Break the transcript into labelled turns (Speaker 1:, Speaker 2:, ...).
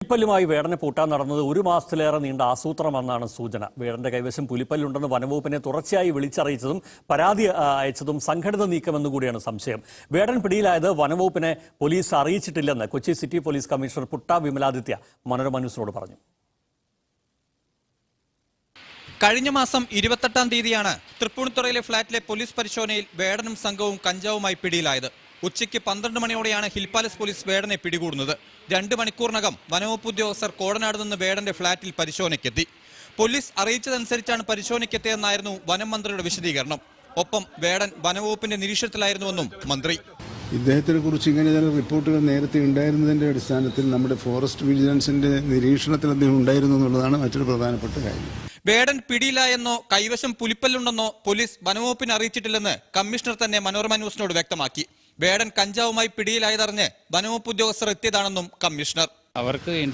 Speaker 1: പുലിപ്പല്ലുമായി വേടനെ പൂട്ടാൻ നടന്നത് ഒരു മാസത്തിലേറെ നീണ്ട ആസൂത്രമെന്നാണ് സൂചന. വേടന്റെ കൈവശം പുലിപ്പല്ലുണ്ടെന്ന് വനംവകുപ്പിനെ തുടർച്ചയായി വിളിച്ചറിയിച്ചതും പരാതി അയച്ചതും സംഘടിത നീക്കമെന്നു കൂടിയാണ് സംശയം. വേടൻ പിടിയിലായത് വനംവകുപ്പിനെ police അറിയിച്ചിട്ടില്ലെന്ന് Kochi city police commissioner Putta Vimaladitya Manorama ന്യൂസിനോട് പറഞ്ഞു.
Speaker 2: കഴിഞ്ഞ മാസം ഇരുപത്തെട്ടാം തീയതിയാണ് തൃപ്പൂണിത്തുറയിലെ ഫ്ളാറ്റിലെ പോലീസ് പരിശോധനയിൽ വേടനും സംഘവും കഞ്ചാവുമായി പിടിയിലായത്. ഉച്ചയ്ക്ക് പന്ത്രണ്ട് മണിയോടെയാണ് ഹിൽ പാലസ് പോലീസ് വേടനെ പിടികൂടുന്നത്. രണ്ട് മണിക്കൂറിനകം വനവകുപ്പ് ഉദ്യോഗസ്ഥർ കോടനാട് നിന്ന് വേടന്റെ ഫ്ളാറ്റിൽ പരിശോധനയ്ക്കെത്തി. പോലീസ് അറിയിച്ചതനുസരിച്ചാണ് പരിശോധനയ്ക്കെത്തിയതെന്നായിരുന്നു വനം മന്ത്രിയുടെ വിശദീകരണം. ഒപ്പം വേടൻ വനവകുപ്പിന്റെ നിരീക്ഷണത്തിലായിരുന്നുവെന്നും മന്ത്രി.
Speaker 3: ഇദ്ദേഹത്തിനെ കുറിച്ച് ഇങ്ങനെ ചില റിപ്പോർട്ടുകൾ നേരത്തെ ഉണ്ടായിരുന്നതിന്റെ അടിസ്ഥാനത്തിൽ നമ്മുടെ ഫോറസ്റ്റ് വിജിലൻസിന്റെ നിരീക്ഷണത്തിൽ അദ്ദേഹം ഉണ്ടായിരുന്നു എന്നുള്ളതാണ് മറ്റൊരു പ്രധാനപ്പെട്ട കാര്യം.
Speaker 2: വേടൻ പിടിയിലായെന്നോ കൈവശം പുലിപ്പല്ലുണ്ടെന്നോ പോലീസ് വനവകുപ്പിനെ അറിയിച്ചിട്ടില്ലെന്ന് കമ്മീഷണർ തന്നെ മനോരമ ന്യൂസിനോട് വ്യക്തമാക്കി. വേടൻ കഞ്ചാവുമായി പിടിയിലായതറിഞ്ഞ് വനംവകുപ്പ് ഉദ്യോഗസ്ഥർ എത്തിയതാണെന്നും കമ്മീഷണർ.
Speaker 4: അവർക്ക്